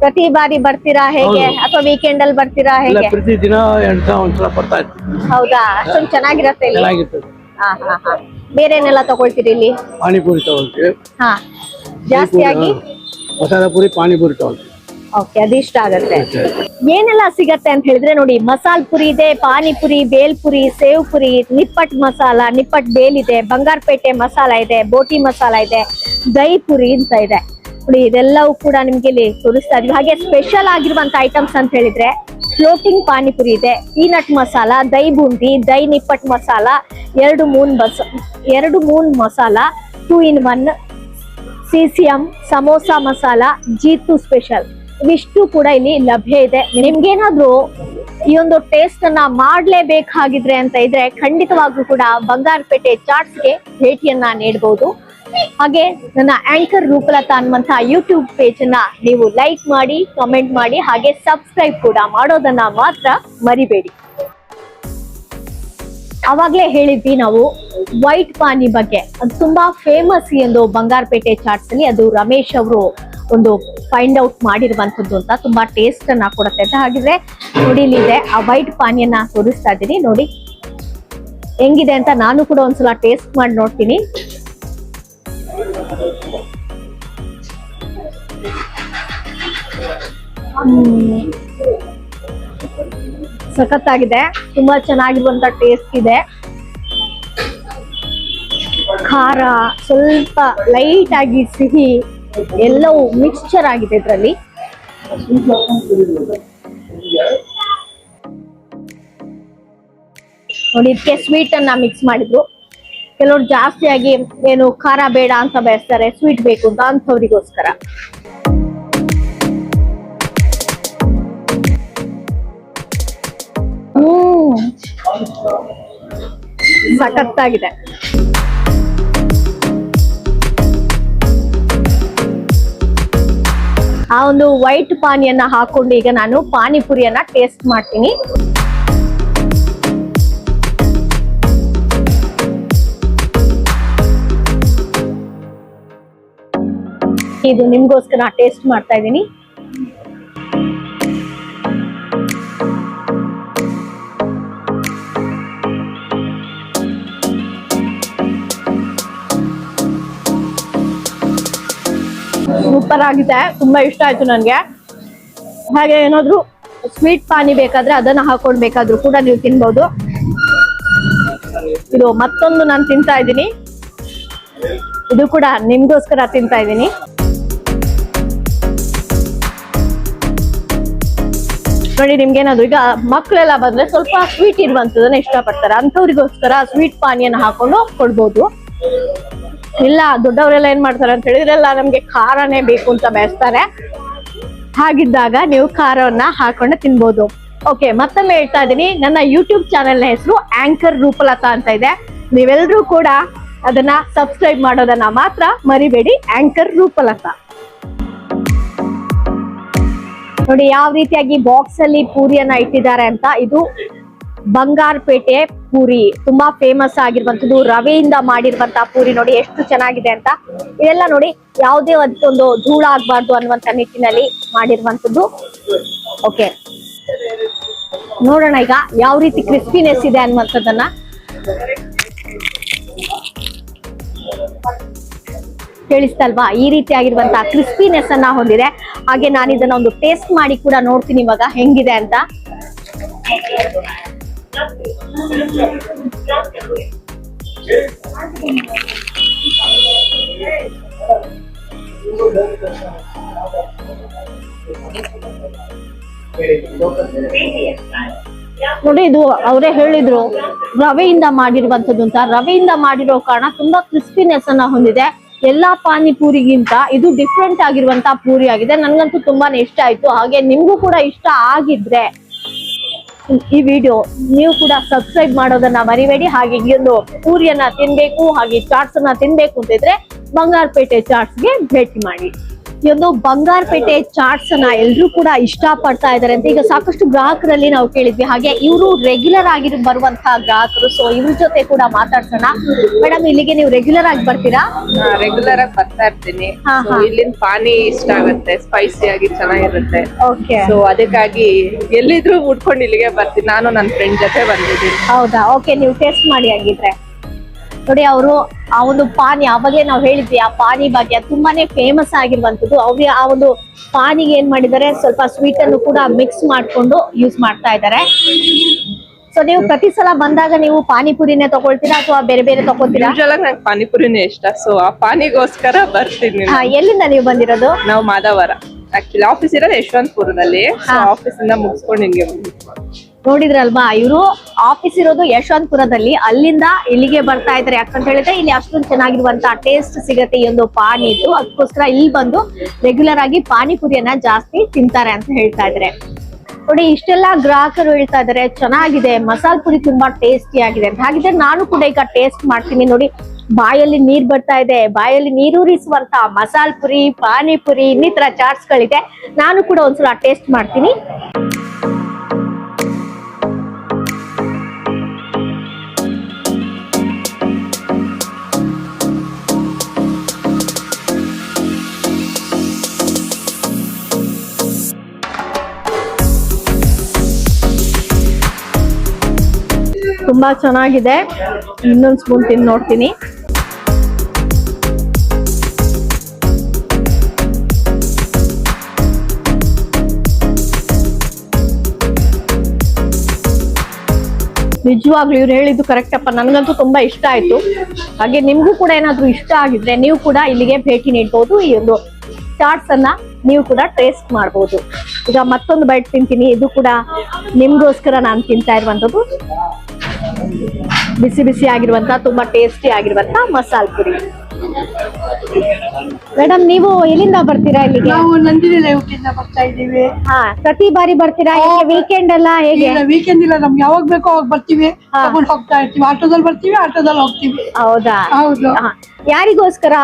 ಪ್ರತಿ ಬಾರಿ ಬರ್ತೀರಾ ಹೇಗೆ? ಅಥವಾ ವೀಕೆಂಡ್ ಅಲ್ಲಿ ಬರ್ತೀರಾ ಇಲ್ಲ ಹೇಗೆ? ಪ್ರತಿ ದಿನ ಎರಡು ಸಲ ಒಂದ್ಸಲ ಬರ್ತಾ ಇತ್ತು ಹೌದಾ? ಅಷ್ಟೊಂದು ಚೆನ್ನಾಗಿರತ್ತೆ ಇಲ್ಲಿ? ಹಾ ಹಾ ಹಾ. ಬೇರೆನೆಲ್ಲ ತಗೊಳ್ತೀರಿ ಇಲ್ಲಿ? ಪಾನಿಪುರಿ ತಗೊಳ್ತೀವಿ. ಹಾ. ಜಾಸ್ತಿಯಾಗಿ ಮಸಾಲ ಪುರಿ ಪಾನಿಪುರಿ ತಗೊಳ್ತೀವಿ. ಓಕೆ ಇಷ್ಟ ಆಗತ್ತೆ. ಏನೆಲ್ಲ ಸಿಗತ್ತೆ ಅಂತ ಹೇಳಿದ್ರೆ ನೋಡಿ ಮಸಾಲ ಪುರಿ ಇದೆ ಪಾನಿಪುರಿ ಬೇಲ್ಪುರಿ ಸೇವ್ ಪುರಿ ನಿಪ್ಪಟ್ ಮಸಾಲ ನಿಪ್ಪಟ್ ಬೇಲ್ ಇದೆ ಬಂಗಾರಪೇಟೆ ಮಸಾಲ ಇದೆ ಬೋಟಿ ಮಸಾಲ ಇದೆ ದಹಿ ಪುರಿ ಅಂತ ಇದೆ. ನೋಡಿ, ಇದೆಲ್ಲವೂ ಕೂಡ ನಿಮ್ಗೆ ಇಲ್ಲಿ ತೋರಿಸ್ತಾ ಇದೀವಿ ಹಾಗೆ ಸ್ಪೆಷಲ್ ಆಗಿರುವಂತ ಐಟಮ್ಸ್ ಅಂತ ಹೇಳಿದ್ರೆ ಫ್ಲೋಟಿಂಗ್ ಪಾನಿಪುರಿ ಇದೆ ಪೀನಟ್ ಮಸಾಲ ದೈ ಬೂಂದಿ, ದೈ ನಿಪ್ಪಟ್ ಮಸಾಲ ಎರಡು ಮೂನ್ ಬಸ್, ಎರಡು ಮೂನ್ masala two in one ಸಿಸಿಎಂ samosa masala Jeetu special ಇವಿಷ್ಟು ಕೂಡ ಇಲ್ಲಿ ಲಭ್ಯ ಇದೆ. ನಿಮ್ಗೇನಾದ್ರೂ ಈ ಒಂದು ಟೇಸ್ಟ್ ಅನ್ನ ಮಾಡ್ಲೇಬೇಕಾಗಿದ್ರೆ ಅಂತ ಇದ್ರೆ ಖಂಡಿತವಾಗ್ಲೂ ಕೂಡ ಬಂಗಾರಪೇಟೆ ಚಾಟ್ಸ್ಗೆ ಭೇಟಿಯನ್ನ ನೀಡಬಹುದು ಹಾಗೆ ನನ್ನ ಆಂಕರ್ ರೂಪಲತಾ ಅನ್ನುವಂತಹ ಯೂಟ್ಯೂಬ್ ಪೇಜ್ ಅನ್ನ ನೀವು ಲೈಕ್ ಮಾಡಿ ಕಮೆಂಟ್ ಮಾಡಿ, ಹಾಗೆ ಸಬ್ಸ್ಕ್ರೈಬ್ ಕೂಡ ಮಾಡೋದನ್ನ ಮಾತ್ರ ಮರಿಬೇಡಿ. ಅವಾಗ್ಲೇ ಹೇಳಿದ್ವಿ ನಾವು ವೈಟ್ ಪಾನಿ ಬಗ್ಗೆ. ಅದು ತುಂಬಾ ಫೇಮಸ್ ಎಂದು ಬಂಗಾರಪೇಟೆ ಚಾಟ್ಸ್ ಅಲ್ಲಿ. ಅದು ರಮೇಶ್ ಅವರು ಒಂದು ಫೈಂಡ್ ಔಟ್ ಮಾಡಿರುವಂತದ್ದು ಅಂತ ತುಂಬಾ ಟೇಸ್ಟ್ ಅನ್ನ ಕೊಡುತ್ತೆ ಅಂತ. ಹಾಗಿದ್ರೆ ನೋಡಿ ಇಲ್ಲಿದೆ ಆ ವೈಟ್ ಪಾನಿಯನ್ನ ತೋರಿಸ್ತಾ ಇದ್ದೀನಿ. ನೋಡಿ ಹೆಂಗಿದೆ ಅಂತ ನಾನು ಕೂಡ ಒಂದ್ಸಲ ಟೇಸ್ಟ್ ಮಾಡಿ ನೋಡ್ತೀನಿ. ಸಖತ್ತಾಗಿದೆ. ತುಂಬಾ ಚೆನ್ನಾಗಿರುವಂತ ಟೇಸ್ಟ್ ಇದೆ. ಖಾರ, ಸ್ವಲ್ಪ ಲೈಟ್ ಆಗಿ ಸಿಹಿ, ಎಲ್ಲವೂ ಮಿಕ್ಸ್ಚರ್ ಆಗಿದೆ ಇದರಲ್ಲಿ. ನೋಡಿ ಇದಕ್ಕೆ ಸ್ವೀಟ್ ಅನ್ನ ಮಿಕ್ಸ್ ಮಾಡಿದ್ರು. ಕೆಲವ್ರು ಜಾಸ್ತಿಯಾಗಿ ಏನು ಖಾರ ಬೇಡ ಅಂತ ಬಯಸ್ತಾರೆ ಸ್ವೀಟ್ ಬೇಕು ಅಂತ ಅಂಥವ್ರಿಗೋಸ್ಕರ. ಸಖತ್ತಾಗಿದೆ. ಆ ಒಂದು ವೈಟ್ ಪಾನಿಯನ್ನ ಹಾಕೊಂಡು ಈಗ ನಾನು ಪಾನಿಪುರಿಯನ್ನ ಟೇಸ್ಟ್ ಮಾಡ್ತೀನಿ. ಇದು ನಿಮ್ಗೋಸ್ಕರ ಟೇಸ್ಟ್ ಮಾಡ್ತಾ ಇದ್ದೀನಿ. ಸೂಪರ್ ಆಗಿದೆ. ತುಂಬಾ ಇಷ್ಟ ಆಯ್ತು ನನ್ಗೆ. ಹಾಗೆ ಏನಾದ್ರು ಸ್ವೀಟ್ ಪಾನಿ ಬೇಕಾದ್ರೆ ಅದನ್ನ ಹಾಕೊಂಡ್ ಬೇಕಾದ್ರೂ ಕೂಡ ನೀವು ತಿನ್ಬಹುದು ಇದು ಮತ್ತೊಂದು ನಾನು ತಿಂತಾ ಇದ್ದೀನಿ. ಇದು ಕೂಡ ನಿಮ್ಗೋಸ್ಕರ ತಿಂತಾ ಇದ್ದೀನಿ. ನೋಡಿ ನಿಮ್ಗೇನಾದ್ರು ಈಗ ಮಕ್ಳೆಲ್ಲ ಬಂದ್ರೆ ಸ್ವಲ್ಪ ಸ್ವೀಟ್ ಇರುವಂತದನ್ನ ಇಷ್ಟಪಡ್ತಾರೆ. ಅಂಥವ್ರಿಗೋಸ್ಕರ ಸ್ವೀಟ್ ಪಾನಿಯನ್ನ ಹಾಕೊಂಡು ಕೊಡ್ಬೋದು. ಇಲ್ಲ, ದೊಡ್ಡವರೆಲ್ಲ ಏನ್ ಮಾಡ್ತಾರೆ ಅಂತ ಹೇಳಿದ್ರೆಲ್ಲ ನಮ್ಗೆ ಖಾರನೇ ಬೇಕು ಅಂತ ಬಯಸ್ತಾರೆ. ಹಾಗಿದ್ದಾಗ ನೀವು ಖಾರವನ್ನ ಹಾಕೊಂಡು ತಿನ್ಬೋದು. ಓಕೆ ಮತ್ತೊಮ್ಮೆ ಹೇಳ್ತಾ ಇದ್ದೀನಿ. ನನ್ನ ಯೂಟ್ಯೂಬ್ ಚಾನೆಲ್ನ ಹೆಸರು ಆಂಕರ್ ರೂಪಲತಾ ಅಂತ ಇದೆ. ನೀವೆಲ್ಲರೂ ಕೂಡ ಅದನ್ನ ಸಬ್ಸ್ಕ್ರೈಬ್ ಮಾಡೋದನ್ನ ಮಾತ್ರ ಮರಿಬೇಡಿ. ಆಂಕರ್ ರೂಪಲತಾ ನೋಡಿ, ಯಾವ ರೀತಿಯಾಗಿ ಬಾಕ್ಸ್ ಅಲ್ಲಿ ಪೂರಿಯನ್ನ ಇಟ್ಟಿದ್ದಾರೆ ಅಂತ. ಇದು ಬಂಗಾರಪೇಟೆ ಪೂರಿ. ತುಂಬಾ ಫೇಮಸ್ ಆಗಿರುವಂತದ್ದು ರವೆಯಿಂದ ಮಾಡಿರುವಂತ ಪೂರಿ ನೋಡಿ, ಎಷ್ಟು ಚೆನ್ನಾಗಿದೆ ಅಂತ. ಇದೆಲ್ಲ ನೋಡಿ, ಯಾವುದೇ ಒಂದು ಧೂಳ ಆಗ್ಬಾರ್ದು ಅನ್ನುವಂತ ನಿಟ್ಟಿನಲ್ಲಿ ಮಾಡಿರುವಂತದ್ದು ಓಕೆ ನೋಡೋಣ ಈಗ ಯಾವ ರೀತಿ ಕ್ರಿಸ್ಪಿನೆಸ್ ಇದೆ ಅನ್ನುವಂಥದ್ದನ್ನ. ಕೇಳಿಸ್ತಲ್ವಾ? ಈ ರೀತಿಯಾಗಿರುವಂತಹ ಕ್ರಿಸ್ಪಿನೆಸ್ ಅನ್ನ ಹೊಂದಿದೆ. ಹಾಗೆ ನಾನು ಇದನ್ನ ಒಂದು ಟೇಸ್ಟ್ ಮಾಡಿ ಕೂಡ ನೋಡ್ತೀನಿ ಇವಾಗ ಹೆಂಗಿದೆ ಅಂತ. ನೋಡಿ ಇದು ಅವರೇ ಹೇಳಿದ್ರು ರವೆಯಿಂದ ಮಾಡಿರುವಂತದ್ದು ಅಂತ. ರವೆಯಿಂದ ಮಾಡಿರೋ ಕಾರಣ ತುಂಬಾ ಕ್ರಿಸ್ಪಿನೆಸ್ ಅನ್ನ ಹೊಂದಿದೆ. ಎಲ್ಲಾ ಪಾನಿಪುರಿಗಿಂತ ಇದು ಡಿಫ್ರೆಂಟ್ ಆಗಿರುವಂತ ಪೂರಿ ಆಗಿದೆ ನನ್ಗಂತೂ ತುಂಬಾನೇ ಇಷ್ಟ ಆಯ್ತು. ಹಾಗೆ ನಿಮ್ಗೂ ಕೂಡ ಇಷ್ಟ ಆಗಿದ್ರೆ ಈ ವಿಡಿಯೋ ನೀವು ಕೂಡ ಸಬ್ಸ್ಕ್ರೈಬ್ ಮಾಡೋದನ್ನ ಮರಿಬೇಡಿ. ಹಾಗೆ ಈ ಒಂದು ಪೂರಿಯನ್ನ ತಿನ್ಬೇಕು, ಹಾಗೆ ಚಾಟ್ಸ್ ಅನ್ನ ತಿನ್ಬೇಕು ಅಂತಿದ್ರೆ ಬಂಗಾರಪೇಟೆ ಚಾಟ್ಸ್ಗೆ ಭೇಟಿ ಮಾಡಿ. ಈ ಒಂದು ಬಂಗಾರಪೇಟೆ ಚಾಟ್ಸ್ ಅನ್ನ ಎಲ್ರು ಕೂಡ ಇಷ್ಟ ಪಡ್ತಾ ಇದಾರೆ ಅಂತ ಈಗ ಸಾಕಷ್ಟು ಗ್ರಾಹಕರಲ್ಲಿ ನಾವು ಕೇಳಿದ್ವಿ. ಹಾಗೆ ಇವರು ರೆಗ್ಯುಲರ್ ಆಗಿ ಬರುವಂತಹ ಗ್ರಾಹಕರು ಸೊ ಇವ್ರ ಜೊತೆ ಕೂಡ ಮಾತಾಡ್ಸೋಣ. ಮೇಡಮ್ ಇಲ್ಲಿಗೆ ನೀವು ರೆಗ್ಯುಲರ್ ಆಗಿ ಬರ್ತೀರಾ? ರೆಗ್ಯುಲರ್ ಆಗಿ ಬರ್ತಾ ಇರ್ತೀನಿ. ಇಲ್ಲಿನ ಪಾನಿ ಇಷ್ಟ ಆಗುತ್ತೆ ಸ್ಪೈಸಿ ಆಗಿ ಚೆನ್ನಾಗಿರುತ್ತೆ. ಓಕೆ ಸೊ ಅದಕ್ಕಾಗಿ ಎಲ್ಲಿದ್ರು ಉಟ್ಕೊಂಡು ಇಲ್ಲಿಗೆ ಬರ್ತೀನಿ. ನಾನು ನನ್ನ ಫ್ರೆಂಡ್ ಜೊತೆ ಬಂದಿದ್ದೀನಿ. ಹೌದಾ? ಓಕೆ ನೀವು ಟೇಸ್ಟ್ ಮಾಡಿ ಹಂಗಿದ್ರೆ. ನೋಡಿ ಅವರು ಆ ಒಂದು ಪಾನಿ ಅವಾಗಲೇ ನಾವು ಹೇಳಿದ್ವಿ ಆ ಪಾನಿ ಬಗ್ಗೆ ತುಂಬಾನೇ ಫೇಮಸ್ ಆಗಿರುವಂತದ್ದು ಅವ್ರಿಗೆ ಆ ಒಂದು ಪಾನಿಗೆ ಏನ್ ಮಾಡಿದ್ದಾರೆ ಸ್ವಲ್ಪ ಸ್ವೀಟ್ ಅನ್ನು ಕೂಡ ಮಿಕ್ಸ್ ಮಾಡ್ಕೊಂಡು ಯೂಸ್ ಮಾಡ್ತಾ ಇದ್ದಾರೆ. ಸೊ ನೀವು ಪ್ರತಿ ಸಲ ಬಂದಾಗ ನೀವು ಪಾನಿಪುರಿನೇ ತಗೊಳ್ತೀರಾ ಅಥವಾ ಬೇರೆ ಬೇರೆ ತಗೊಳ್ತೀರಾ? ಯೂಶಲ್ ಆಗಿ ನಂಗೆ ಪಾನಿಪುರಿನೇ ಇಷ್ಟ. ಸೊ ಆ ಪಾನಿಗೋಸ್ಕರ ಬರ್ತೀನಿ ಹಾ, ಎಲ್ಲಿಂದ ನೀವು ಬಂದಿರೋದು? ನಾವು ಮಾದವಾರ ಆಕ್ಚುಲಿ ಆಫೀಸ್ ಇರೋದು ಯಶವಂತಪುರದಲ್ಲಿ. ಆಫೀಸ್ ಇಂದ ಮುಗಿಸ್ಕೊಂಡು ಹಿಂಗೆ ಬಂದ್ವಿ. ನೋಡಿದ್ರಲ್ವಾ, ಇವರು ಆಫೀಸ್ ಇರೋದು ಯಶವಂತಪುರದಲ್ಲಿ. ಅಲ್ಲಿಂದ ಇಲ್ಲಿಗೆ ಬರ್ತಾ ಇದ್ದಾರೆ. ಯಾಕಂತ ಹೇಳಿದ್ರೆ ಇಲ್ಲಿ ಅಷ್ಟೊಂದು ಚೆನ್ನಾಗಿರುವಂತ ಟೇಸ್ಟ್ ಸಿಗತ್ತೆ ಈ ಒಂದು ಪಾನಿ ಇದ್ದು ಅದಕ್ಕೋಸ್ಕರ ಇಲ್ಲಿ ಬಂದು ರೆಗ್ಯುಲರ್ ಆಗಿ ಪಾನಿಪುರಿಯನ್ನ ಜಾಸ್ತಿ ತಿಂತಾರೆ ಅಂತ ಹೇಳ್ತಾ ಇದ್ದಾರೆ. ನೋಡಿ, ಇಷ್ಟೆಲ್ಲ ಗ್ರಾಹಕರು ಹೇಳ್ತಾ ಇದಾರೆ ಚೆನ್ನಾಗಿದೆ. ಮಸಾಲ ಪುರಿ ತುಂಬಾ ಟೇಸ್ಟಿ ಆಗಿದೆ ಅಂತ. ಹಾಗಿದ್ರೆ ನಾನು ಕೂಡ ಈಗ ಟೇಸ್ಟ್ ಮಾಡ್ತೀನಿ. ನೋಡಿ, ಬಾಯಲ್ಲಿ ನೀರ್ ಬರ್ತಾ ಇದೆ. ಬಾಯಲ್ಲಿ ನೀರೂರಿಸುವಂತ ಮಸಾಲ್ ಪುರಿ, ಪಾನಿಪುರಿ ಇನ್ನಿತರ ಚಾಟ್ಸ್ ಗಳಿದೆ. ನಾನು ಕೂಡ ಒಂದ್ಸಲ ಟೇಸ್ಟ್ ಮಾಡ್ತೀನಿ. ತುಂಬಾ ಚೆನ್ನಾಗಿದೆ. ಇನ್ನೊಂದ್ ಸ್ಪೂನ್ ತಿಂದು ನೋಡ್ತೀನಿ. ನಿಜವಾಗ್ಲೂ ಇವ್ರು ಹೇಳಿದ್ದು ಕರೆಕ್ಟ್ ಅಪ್ಪ. ನನಗಂತೂ ತುಂಬಾ ಇಷ್ಟ ಆಯ್ತು. ಹಾಗೆ ನಿಮ್ಗೂ ಕೂಡ ಏನಾದ್ರೂ ಇಷ್ಟ ಆಗಿದ್ರೆ ನೀವು ಕೂಡ ಇಲ್ಲಿಗೆ ಭೇಟಿ ನೀಡಬಹುದು ಈ ಒಂದು ಚಾಟ್ಸ್ ಅನ್ನ ನೀವು ಕೂಡ ಟೇಸ್ಟ್ ಮಾಡಬಹುದು ಈಗ ಮತ್ತೊಂದು ಬೈಟ್ ತಿಂತೀನಿ. ಇದು ಕೂಡ ನಿಮ್ಗೋಸ್ಕರ ನಾನು ತಿಂತಾ ಇರುವಂತದ್ದು. ಬಿಸಿ ಬಿಸಿ ಆಗಿರುವಂತ ತುಂಬಾ ಟೇಸ್ಟಿ ಆಗಿರುವಂತ ಮಸಾಲ್ ಪುರಿ. ಮೇಡಮ್ ನೀವು ಎಲ್ಲಿಂದ ಬರ್ತೀರಾ ಇಲ್ಲಿಗೆ? ನಾವು ನಂದಿನಿ ಬರ್ತಾ ಇದ್ದೀವಿ. ಹಾ ಪ್ರತಿ ಬಾರಿ ಬರ್ತೀರಾ ವೀಕೆಂಡ್ ಎಲ್ಲ ಹೇಗೆ? ವೀಕೆಂಡ್ ಇಲ್ಲ. ನಮ್ಗೆ ಯಾವಾಗ ಬೇಕೋ ಅವಾಗ ಬರ್ತೀವಿ. ತಗೊಂಡ್ ಹೋಗ್ತಾ ಇರ್ತೀವಿ. ಆಟೋದಲ್ಲಿ ಬರ್ತೀವಿ ಆಟೋದಲ್ಲಿ ಹೋಗ್ತೀವಿ. ಹೌದಾ? ಹೌದು. ಯಾರಿಗೋಸ್ಕರ?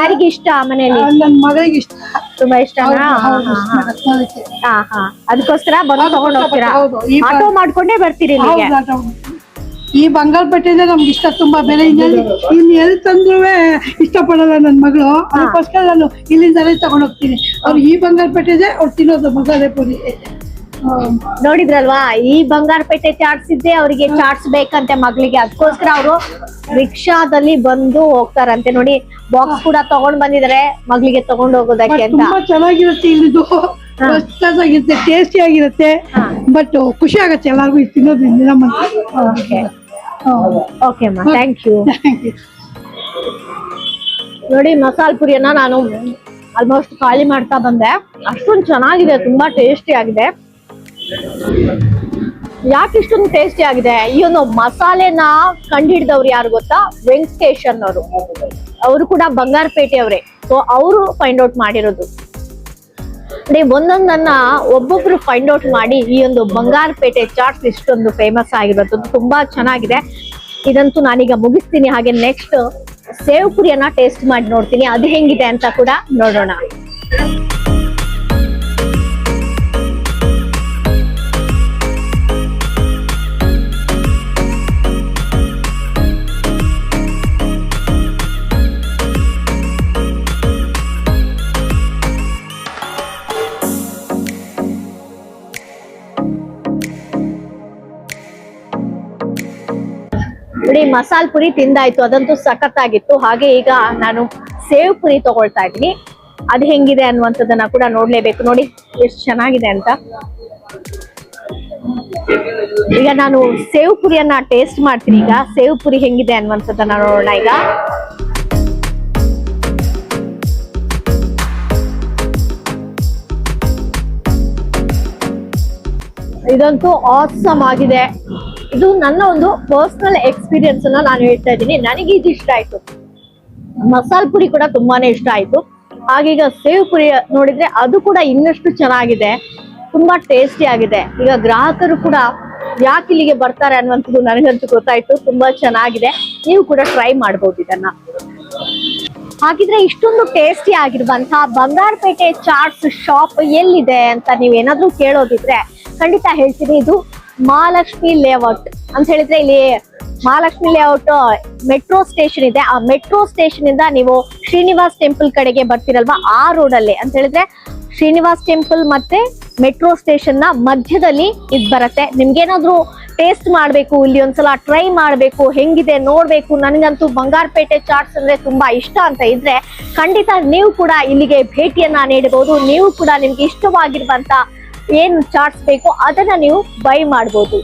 ಯಾರಿಗೆ ಇಷ್ಟ ಮನೆಯಲ್ಲಿ? ನನ್ನ ನನ್ ಮಗಳಿಗೆ ಇಷ್ಟ. ತುಂಬಾ ಇಷ್ಟನಾ? ಹೌದು, ಹಾ, ಅದಕ್ಕೋಸ್ಕರ ಬರೋ ತಗೊಂಡ್ ಹೋಗ್ತೀರಾ? ಆಟೋ ಮಾಡ್ಕೊಂಡೇ ಬರ್ತೀರಿ ಇಲ್ಲಿಗೆ? ಹೌದು, ಬಂಗಾಳ ಈ ಬಂಗಾರಪೇಟೆಯಿಂದ ನಮ್ಗೆ ಇಷ್ಟ ತುಂಬಾ ಬೆಲೆ. ಇನ್ ಎಲ್ಲಿ ತಂದ್ರು ಇಷ್ಟಪಡಲ್ಲ ನನ್ ಮಗಳು. ಅದಕ್ಕೋಸ್ಕರ ನಾನು ಇಲ್ಲಿಂದಲೇ ತಗೊಂಡ್ ಹೋಗ್ತೀನಿ. ಅವ್ರು ಈ ಬಂಗಾರ ಬಂಗಾರಪೇಟೆದೆ ಅವ್ರು ತಿನ್ನೋದು ಮಸಾಲೆ ಪುರಿ ನೋಡಿದ್ರಲ್ವಾ? ಈ ಬಂಗಾರಪೇಟೆ ಚಾಟ್ಸ್ ಇದ್ದೆ ಅವರಿಗೆ ಚಾಟ್ಸ್ ಬೇಕಂತೆ ಮಗಳಿಗೆ. ಅದಕ್ಕೋಸ್ಕರ ಅವರು ರಿಕ್ಷಾದಲ್ಲಿ ಬಂದು ಹೋಗ್ತಾರಂತೆ ನೋಡಿ. ಬಾಕ್ಸ್ ಕೂಡ ತಗೊಂಡ್ ಬಂದಿದ್ರೆ ಮಗಳಿಗೆ ತಗೊಂಡ್ ಹೋಗೋದಕ್ಕೆ ಅಂತ. ತುಂಬಾ ಚೆನ್ನಾಗಿರುತ್ತೆ ಇಲ್ಲಿದು. ಆಗಿರುತ್ತೆ ಟೇಸ್ಟಿ ಆಗಿರುತ್ತೆ. ಬಟ್ ಖುಷಿ ಆಗುತ್ತೆ ಎಲ್ಲಾರ್ಗು ತಿನ್ನೋದ್ರಿಂದ. ಓಕೆ ಅಮ್ಮ ಥ್ಯಾಂಕ್ ಯು ನೋಡಿ ಮಸಾಲ ಪುರಿಯನ್ನ ನಾನು ಆಲ್ಮೋಸ್ಟ್ ಖಾಲಿ ಮಾಡ್ತಾ ಬಂದೆ. ಅಷ್ಟೊಂದು ಚೆನ್ನಾಗಿದೆ ತುಂಬಾ ಟೇಸ್ಟಿ ಆಗಿದೆ. ಯಾಕೆ ಇಷ್ಟೊಂದು ಟೇಸ್ಟಿ ಆಗಿದೆ? ಈ ಒಂದು ಮಸಾಲೆನ ಕಂಡಿಡಿದವ್ರು ಯಾರು ಗೊತ್ತಾ? ವೆಂಕಟೇಶ್ ಅನ್ನೋರು. ಅವರು ಕೂಡ ಬಂಗಾರಪೇಟೆ ಅವರೇ ಸೊ ಅವರು ಫೈಂಡ್ ಔಟ್ ಮಾಡಿರೋದು. ಒಂದೊಂದನ್ನ ಒಬ್ಬೊಬ್ರು ಫೈಂಡ್ ಔಟ್ ಮಾಡಿ ಈ ಒಂದು ಬಂಗಾರಪೇಟೆ ಚಾಟ್ಸ್ ಇಷ್ಟೊಂದು ಫೇಮಸ್ ಆಗಿರೋದು ತುಂಬಾ ಚೆನ್ನಾಗಿದೆ. ಇದಂತೂ ನಾನೀಗ ಮುಗಿಸ್ತೀನಿ. ಹಾಗೆ ನೆಕ್ಸ್ಟ್ ಸೇವ್ ಪುರಿಯನ್ನ ಟೇಸ್ಟ್ ಮಾಡಿ ನೋಡ್ತೀನಿ. ಅದು ಹೆಂಗಿದೆ ಅಂತ ಕೂಡ ನೋಡೋಣ. ಮಸಾಲ್ ಪುರಿ ತಿಂದಾಯ್ತು. ಅದಂತೂ ಸಖತ್ತಾಗಿತ್ತು. ಹಾಗೆ ಈಗ ನಾನು ಸೇವ್ ಪುರಿ ತಗೊಳ್ತಾ ಇದ್ದೀನಿ. ಅದು ಹೆಂಗಿದೆ ಅನ್ನುವಂಥದ್ದನ್ನ ಕೂಡ ನೋಡ್ಲೇಬೇಕು. ನೋಡಿ, ಎಷ್ಟು ಚೆನ್ನಾಗಿದೆ ಅಂತ. ಈಗ ನಾನು ಸೇವ್ ಪುರಿಯನ್ನ ಟೇಸ್ಟ್ ಮಾಡ್ತೀನಿ ಈಗ. ಸೇವ್ ಪುರಿ ಹೆಂಗಿದೆ ಅನ್ನುವಂಥದ್ದನ್ನ ನೋಡೋಣ ಈಗ. ಇದಂತೂ ಆಸಮ್ ಆಗಿದೆ. ಇದು ನನ್ನ ಒಂದು ಪರ್ಸನಲ್ ಎಕ್ಸ್ಪೀರಿಯನ್ಸ್ ಅನ್ನ ನಾನು ಹೇಳ್ತಾ ಇದ್ದೀನಿ. ನನಗೆ ಇದು ಇಷ್ಟ ಆಯ್ತು. ಮಸಾಲ ಪುರಿ ಕೂಡ ತುಂಬಾನೇ ಇಷ್ಟ ಆಯ್ತು. ಹಾಗೀಗ ಸೇವ್ ಪುರಿ ನೋಡಿದ್ರೆ ಅದು ಕೂಡ ಇನ್ನಷ್ಟು ಚೆನ್ನಾಗಿದೆ. ತುಂಬಾ ಟೇಸ್ಟಿ ಆಗಿದೆ. ಈಗ ಗ್ರಾಹಕರು ಕೂಡ ಯಾಕೆ ಇಲ್ಲಿಗೆ ಬರ್ತಾರೆ ಅನ್ನುವಂಥದ್ದು ನನಗಂತೂ ಗೊತ್ತಾಯ್ತು. ತುಂಬಾ ಚೆನ್ನಾಗಿದೆ. ನೀವು ಕೂಡ ಟ್ರೈ ಮಾಡ್ಬೋದು ಇದನ್ನ. ಹಾಗಿದ್ರೆ ಇಷ್ಟೊಂದು ಟೇಸ್ಟಿ ಆಗಿರುವಂತಹ ಬಂಗಾರಪೇಟೆ ಚಾಟ್ಸ್ ಶಾಪ್ ಎಲ್ಲಿದೆ ಅಂತ ನೀವೇನಾದ್ರೂ ಕೇಳೋದಿದ್ರೆ ಖಂಡಿತ ಹೇಳ್ತೀನಿ. ಇದು ಮಹಾಲಕ್ಷ್ಮಿ ಲೇಔಟ್ ಅಂತ ಹೇಳಿದ್ರೆ ಇಲ್ಲಿ ಮಹಾಲಕ್ಷ್ಮಿ ಲೇಔಟ್ ಮೆಟ್ರೋ ಸ್ಟೇಷನ್ ಇದೆ. ಆ ಮೆಟ್ರೋ ಸ್ಟೇಷನ್ ಇಂದ ನೀವು ಶ್ರೀನಿವಾಸ್ ಟೆಂಪಲ್ ಕಡೆಗೆ ಬರ್ತಿರಲ್ವಾ? ಆ ರೋಡ್ ಅಲ್ಲಿ. ಅಂತ ಹೇಳಿದ್ರೆ ಶ್ರೀನಿವಾಸ್ ಟೆಂಪಲ್ ಮತ್ತೆ ಮೆಟ್ರೋ ಸ್ಟೇಷನ್ನ ಮಧ್ಯದಲ್ಲಿ ಇದ್ ಬರುತ್ತೆ. ನಿಮ್ಗೇನಾದ್ರೂ ಟೇಸ್ಟ್ ಮಾಡ್ಬೇಕು, ಇಲ್ಲಿ ಒಂದ್ಸಲ ಟ್ರೈ ಮಾಡ್ಬೇಕು, ಹೆಂಗಿದೆ ನೋಡ್ಬೇಕು, ನನಗಂತೂ ಬಂಗಾರಪೇಟೆ ಚಾಟ್ಸ್ ಅಂದ್ರೆ ತುಂಬಾ ಇಷ್ಟ ಅಂತ ಇದ್ರೆ ಖಂಡಿತ ನೀವು ಕೂಡ ಇಲ್ಲಿಗೆ ಭೇಟಿಯನ್ನ ನೀಡಬಹುದು. ನೀವು ಕೂಡ ನಿಮ್ಗೆ ಇಷ್ಟವಾಗಿರುವಂತ ಏನು ಚಾಟ್ಸ್ ಬೇಕು ಅದನ್ನ ನೀವು ಬೈ ಮಾಡ್ಬೋದು.